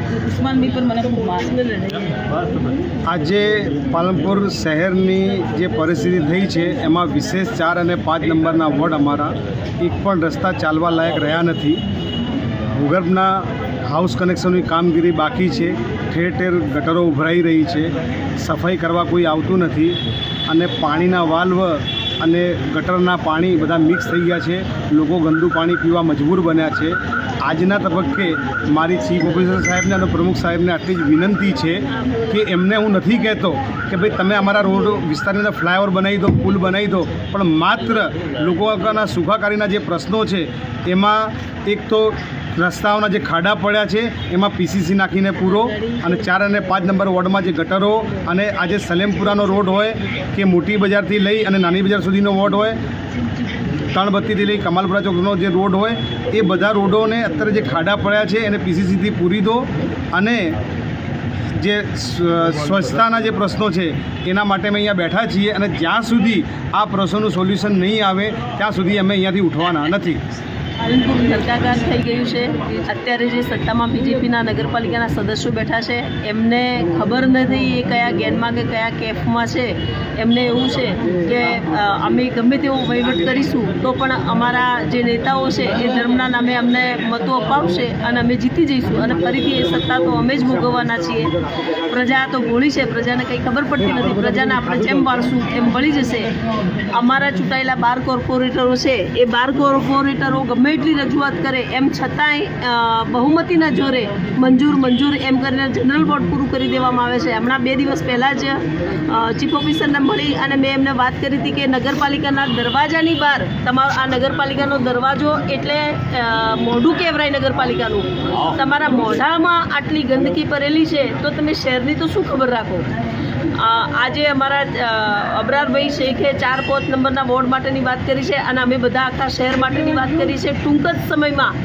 ઉસ્માનભાઈ પર મને ખૂબ આજે પાલનપુર શહેરની જે પરિસ્થિતિ થઈ છે, એમાં વિશેષ ચાર અને પાંચ નંબરના વોર્ડ અમારા. એક પણ રસ્તા ચાલવા લાયક રહ્યા નથી. ભૂગર્ભના હાઉસ કનેક્શનની કામગીરી બાકી છે. ઠેર ઠેર ગટરો ઉભરાઈ રહી છે. સફાઈ કરવા કોઈ આવતું નથી. અને પાણીના વાલ્વ અને ગટરના પાણી બધા મિક્સ થઈ ગયા છે. લોકો ગંદુ પાણી પીવા મજબૂર બન્યા છે. આજના તબક્કે મારી ચીફ ઓફિસર સાહેબને અને પ્રમુખ સાહેબને આટલી જ વિનંતી છે કે એમને હું નથી કહેતો કે ભાઈ તમે અમારા રોડ વિસ્તારની અંદર ફ્લાયઓવર બનાવી દો, પુલ બનાવી દો, પણ માત્ર લોકોના સુખાકારીના જે પ્રશ્નો છે, એમાં એક તો રસ્તાઓના જે ખાડા પડ્યા છે, એમાં પીસીસી નાખીને પૂરો અને ચાર અને પાંચ નંબર વોર્ડમાં જે ગટરો અને આજે સલેમપુરાનો રોડ હોય કે મોટી બજારથી લઈ અને નાની બજાર સુધીનો વોર્ડ હોય તણબત્તીથી લઈ કમાલપુરા ચોકનો જે રોડ હોય, એ બધા રોડોને અત્યારે જે ખાડા પડ્યા છે, એને પીસીસીથી પૂરી દો અને જે સ્વ- સ્વચ્છતાના જે પ્રશ્નો છે, એના માટે અમે અહીંયા બેઠા છીએ અને જ્યાં સુધી આ પ્રશ્નોનું સોલ્યુશન નહીં આવે, ત્યાં સુધી અમે અહીંયાથી ઉઠવાના નથી. નરકાગાર થઈ ગયું છે. અત્યારે જે સત્તામાં બીજેપીના નગરપાલિકાના સદસ્યો બેઠા છે, એમને ખબર નથી એ કયા ગેનમાં કે કયા કેફમાં છે. એમને એવું છે કે અમે ગમે તેવો વહીવટ કરીશું, તો પણ અમારા જે નેતાઓ છે, એ ધર્મના નામે અમને મતો અપાવશે અને અમે જીતી જઈશું અને ફરીથી એ સત્તા તો અમે જ ભોગવવાના છીએ. પ્રજા તો ભોળી છે, પ્રજાને કંઈ ખબર પડતી નથી. પ્રજાને આપણે જેમ વાળશું એમ વળી જશે. અમારા ચૂંટાયેલા બાર કોર્પોરેટરો છે, એ બાર કોર્પોરેટરો ગમે એટલી રજૂઆત કરે, એમ છતાંય બહુમતીના જોરે મંજૂર મંજૂર એમ કરીને જનરલ બોર્ડ પૂરું કરી દેવામાં આવે છે. હમણાં બે દિવસ પહેલાં જ ચીફ ઓફિસરને મળી અને મેં એમને વાત કરી હતી કે નગરપાલિકાના દરવાજાની બહાર તમારો આ નગરપાલિકાનો દરવાજો એટલે મોઢું કહેવરાય નગરપાલિકાનું. તમારા મોઢામાં આટલી ગંદકી ભરેલી છે, તો તમે શહેરની તો શું ખબર રાખો? આજે અમારા અબરારભાઈ શેખે ચાર પાંચ નંબરના બોર્ડ માટેની વાત કરી છે અને અમે બધા આખા શહેર માટેની વાત કરી છે. ટૂંક જ સમયમાં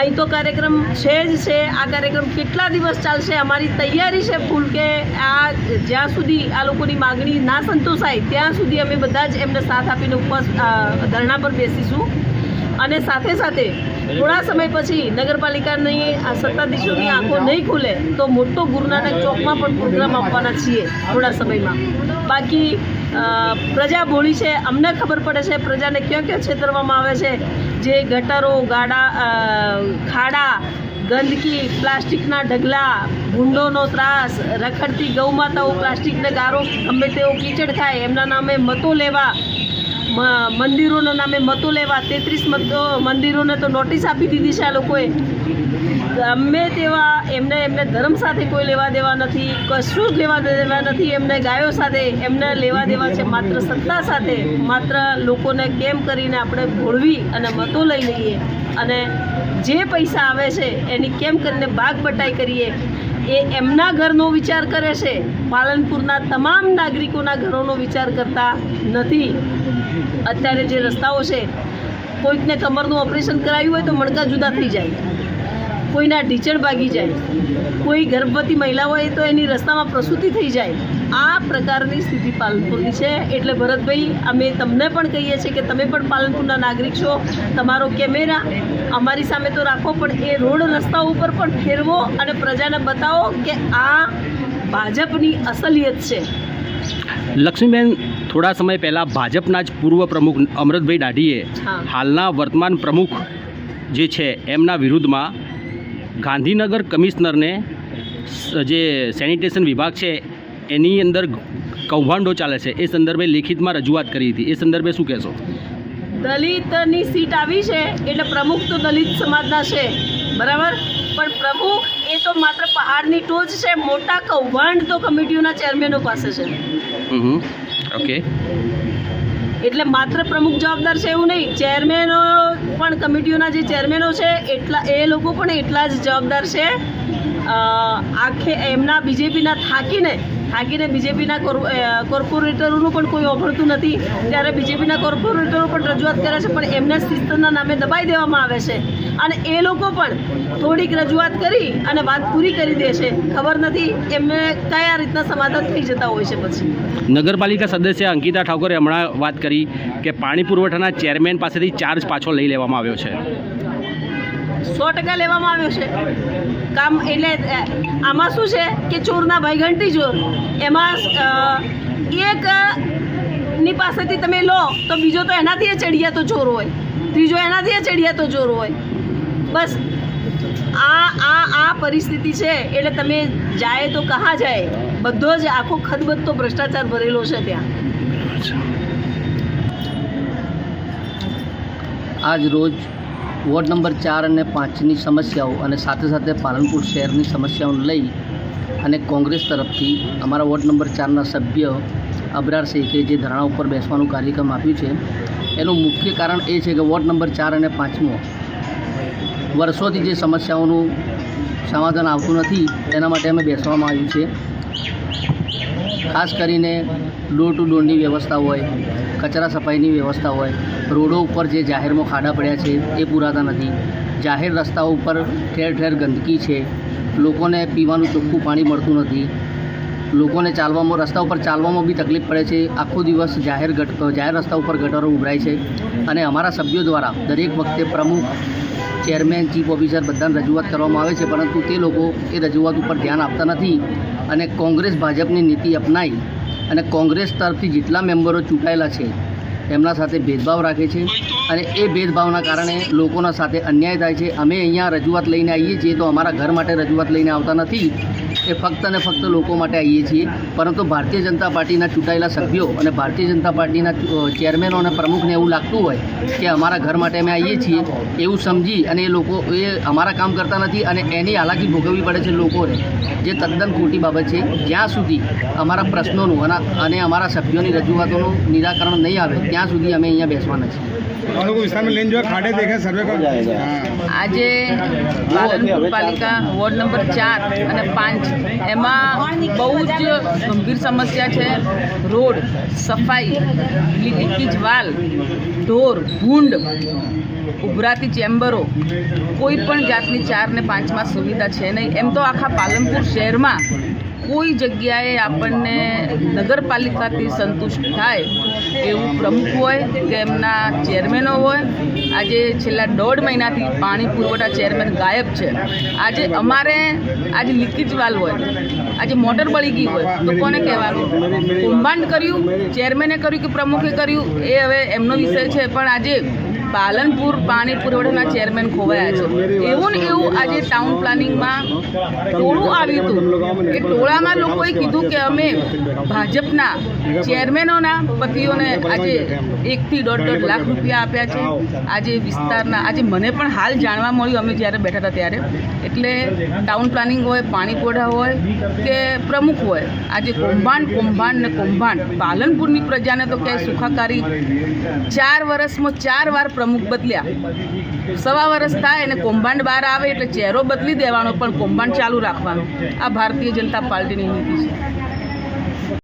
અહીં તો કાર્યક્રમ છે જ છે. આ કાર્યક્રમ કેટલા દિવસ ચાલશે અમારી તૈયારી છે ફૂલ કે આ જ્યાં સુધી આ લોકોની માગણી ના સંતોષાય, ત્યાં સુધી અમે બધા જ એમને સાથ આપીને ઉપવાસ ધરણા પર બેસીશું. અને સાથે સાથે થોડા સમય પછી નગરપાલિકાની આ સત્તાધીશોની આંખો નહીં ખુલે તો મોટો ગુરુનાનક ચોકમાં પણ પ્રોગ્રામ આપવાના છીએ થોડા સમયમાં. બાકી પ્રજા ભોળી છે, અમને ખબર પડે છે, પ્રજાને ક્યાં ક્યાં છેતરવામાં આવે છે? જે ગટરો, ગાડા ખાડા, ગંદકી, પ્લાસ્ટિકના ઢગલા, ભૂંડોનો ત્રાસ, રખડતી ગૌમાતાઓ પ્લાસ્ટિકને ગારો, ગમે તેઓ કીચડ ખાય, એમના નામે મતો લેવા મંદિરોના નામે મતો લેવા, તેત્રીસ મંદિરોને તો નોટિસ આપી દીધી છે આ લોકોએ. ગમે તેવા એમને એમને ધર્મ સાથે કોઈ લેવા દેવા નથી, કશું જ લેવા દેવા નથી, એમને ગાયો સાથે, એમને લેવા દેવા છે, માત્ર સત્તા સાથે, માત્ર લોકોને કેમ કરીને આપણે ભોળવી અને મતો લઈ લઈએ અને જે પૈસા આવે છે, એની કેમ કરીને ભાગ બટાઈ કરીએ, એ એમના ઘરનો વિચાર કરે છે. પાલનપુરના તમામ નાગરિકોના ઘરોનો વિચાર કરતા નથી. અત્યારે જે રસ્તાઓ છે, કોઈકને કમરનું ઓપરેશન કરાવ્યું હોય તો મણકા જુદા થઈ જાય. કોઈના ઢીચણ ભાગી જાય. કોઈ ગર્ભવતી મહિલા હોય તો એની રસ્તામાં પ્રસૂતિ થઈ જાય. આ પ્રકારની સ્થિતિ પાલનપુરની છે. એટલે ભરતભાઈ, અમે તમને પણ કહીએ છીએ કે તમે પણ પાલનપુરના નાગરિક છો. તમારો કેમેરા અમારી સામે તો રાખો, પણ એ રોડ રસ્તા ઉપર પણ ફેરવો અને પ્રજાને બતાવો કે આ ભાજપની અસલિયત છે. લક્ષ્મીબેન થોડા સમય પહેલાં ભાજપના જ પૂર્વ પ્રમુખ અમૃતભાઈ દાઢીએ હાલના વર્તમાન પ્રમુખ જે છે એમના વિરુદ્ધમાં ગાંધીનગર કમિશનરને જે સેનિટેશન વિભાગ છે એની અંદર કૌભાંડો ચાલે છે. એ સંદર્ભે લેખિતમાં રજૂઆત કરી હતી. એ સંદર્ભે શું કહેશો? દલિતની સીટ આવી છે એટલે પ્રમુખ તો દલિત સમાજના છે. બરાબર? પણ પ્રમુખ એ તો માત્ર પહાડની ટોચ છે મોટા કૌભાંડ તો કમિટીઓના ચેરમેનો પાસે છે. ઓકે એટલે માત્ર પ્રમુખ જવાબદાર છે એવું નહીં, ચેરમેનો પણ, કમિટીઓના જે ચેરમેનો છે, એટલા, એ લોકો પણ એટલા જ જવાબદાર છે. આખે એમના બીજેપીના થાકીને થાકીને બીજેપીના કોર્પોરેટરોનું પણ કોઈ ઓફરતું નથી. ત્યારે બીજેપીના કોર્પોરેટરો પણ રજૂઆત કરે છે, પણ એમને શિસ્તના નામે દબાઈ દેવામાં આવે છે. અને એ લોકો પણ થોડીક રજૂઆત કરી અને વાત પૂરી કરી દે છે. ખબર નથી એમને કયા રીતના સમાધાન થઈ જતા હોય છે પછી. નગરપાલિકા સદસ્ય અંકિતા ઠાકોરે હમણાં વાત કરી કે પાણી પુરવઠાના ચેરમેન પાસેથી ચાર્જ પાછો લઈ લેવામાં આવ્યો છે. સો ટકા લેવામાં આવ્યો છે. કામ એટલે આમાં શું છે કે ચોરના ભાઈ ઘંટી ચોર એમાં એક ની પાસેથી તમે લો તો બીજો તો એનાથી એ ચડિયાતો ચોર હોય. ત્રીજો એનાથી એ ચડિયાતો ચોર હોય. બસ, આ આ આ પરિસ્થિતિ છે, એટલે તમે જાય તો કહા જાય. બધો જ આખો ખદબદતો ભ્રષ્ટાચાર ભરેલો છે ત્યાં. આજ રોજ વોર્ડ નંબર ચાર અને પાંચની સમસ્યાઓ અને સાથે સાથે પાલનપુર શહેરની સમસ્યાઓને લઈ અને કોંગ્રેસ તરફથી અમારા વોર્ડ નંબર ચારના સભ્ય અબરાર શેખે જે ધરણા ઉપર બેસવાનું કાર્યક્રમ આપ્યું છે, એનું મુખ્ય કારણ એ છે કે વોર્ડ નંબર ચાર અને પાંચમો વર્ષોથી જે સમસ્યાઓનું સમાધાન આવતું નથી, તેના માટે અમે બેસવામાં આવ્યું છે. ખાસ કરીને ડોર ટુ ડોરની વ્યવસ્થા હોય, કચરા સફાઈની વ્યવસ્થા હોય, રોડો ઉપર જે જાહેરમાં ખાડા પડ્યા છે, એ પૂરાતા નથી. જાહેર રસ્તાઓ ઉપર ઠેર ઠેર ગંદકી છે. લોકોને પીવાનું ચોખ્ખું પાણી મળતું નથી. લોકોને ચાલવામાં, રસ્તા ઉપર ચાલવામાં બી તકલીફ પડે છે. આખો દિવસ જાહેર ગટ, જાહેર રસ્તા ઉપર ગટરો ઉભરાય છે. અને અમારા સભ્યો દ્વારા દરેક વખતે પ્રમુખ ચેરમેન ચીફ ઓફિસર બધાને રજૂઆત કરવામાં આવે છે, પરંતુ તે લોકો એ રજૂઆત ઉપર ધ્યાન આપતા નથી અને કોંગ્રેસ ભાજપની નીતિ અપનાવી અને કોંગ્રેસ તરફથી જેટલા મેમ્બરો ચૂંટાયેલા છે, એમના સાથે ભેદભાવ રાખે છે અને એ ભેદભાવના કારણે લોકોના સાથે અન્યાય થાય છે. અમે અહીંયા રજૂઆત લઈને આવીએ છીએ તો અમારા ઘર માટે રજૂઆત લઈને આવતા નથી. એ ફક્ત અને ફક્ત લોકો માટે આવીએ છીએ. પરંતુ ભારતીય જનતા પાર્ટીના ચૂંટાયેલા સભ્યો અને ભારતીય જનતા પાર્ટીના ચેરમેનો અને પ્રમુખને એવું લાગતું હોય કે અમારા ઘર માટે અમે આવીએ છીએ, એવું સમજી અને એ લોકો, એ અમારા કામ કરતા નથી અને એની હાલાકી ભોગવવી પડે છે લોકોને. જે તદ્દન ખોટી બાબત છે. જ્યાં સુધી અમારા પ્રશ્નોનું અને અમારા સભ્યોની રજૂઆતોનું નિરાકરણ નહીં આવે, ત્યાં સુધી અમે અહીંયા બેસવાના છીએ. और लोग विस्तार में लेन जो है खाड़े देखे सर्वे कर हाँ આજે પાલનપુર પાલિકા વોર્ડ નંબર ચાર અને પાંચ એમાં બહુ જ ગંભીર સમસ્યા છે રોડ સફાઈ લીકેજ વાલ ઢોર ભૂંડ ઉભરાતી ચેમ્બરો કોઈ પણ જાતની ચાર ને પાંચમાં સુવિધા છે નહીં એમ તો આખા પાલનપુર શહેરમાં કોઈ જગ્યાએ આપણને નગરપાલિકાથી સંતુષ્ટ થાય એવું પ્રમુખ હોય કે એમના ચેરમેનો હોય, આજે છેલ્લા દોઢ મહિનાથી પાણી પુરવઠા ચેરમેન ગાયબ છે. આજે અમારે આજે લીકેજ વાલ હોય, આજે મોટર બળી ગઈ હોય, તો કોને કહેવાનું? કૌભાંડ કર્યું, ચેરમેને કર્યું કે પ્રમુખે કર્યું, એ હવે એમનો વિષય છે. પણ આજે પાલનપુર પાણી પુરવઠાના ચેરમેન ખોવાયા છે. એવું ને એવું આજે ટાઉન પ્લાનિંગમાં ટોળું આવ્યું હતું. એ ટોળામાં લોકોએ કીધું કે અમે ભાજપના ચેરમેનોના પતિઓને આજે એકથી દોઢ દોઢ લાખ રૂપિયા આપ્યા છે. આજે વિસ્તારના, આજે મને પણ હાલ જાણવા મળ્યું, અમે જ્યારે બેઠા હતા ત્યારે. એટલે ટાઉન પ્લાનિંગ હોય, પાણી પુરવઠા હોય કે પ્રમુખ હોય, આજે કૌભાંડ કૌભાંડ ને કૌભાંડ. પાલનપુરની પ્રજાને તો ક્યાંય સુખાકારી ચાર વર્ષમાં ચાર વાર પ્રમુખ બદલ્યા. સવા વર્ષ થાય અને કૌભાંડ બહાર આવે એટલે ચહેરો બદલી દેવાનો પણ કૌભાંડ ચાલુ રાખવાનો. આ ભારતીય જનતા પાર્ટીની નીતિ છે.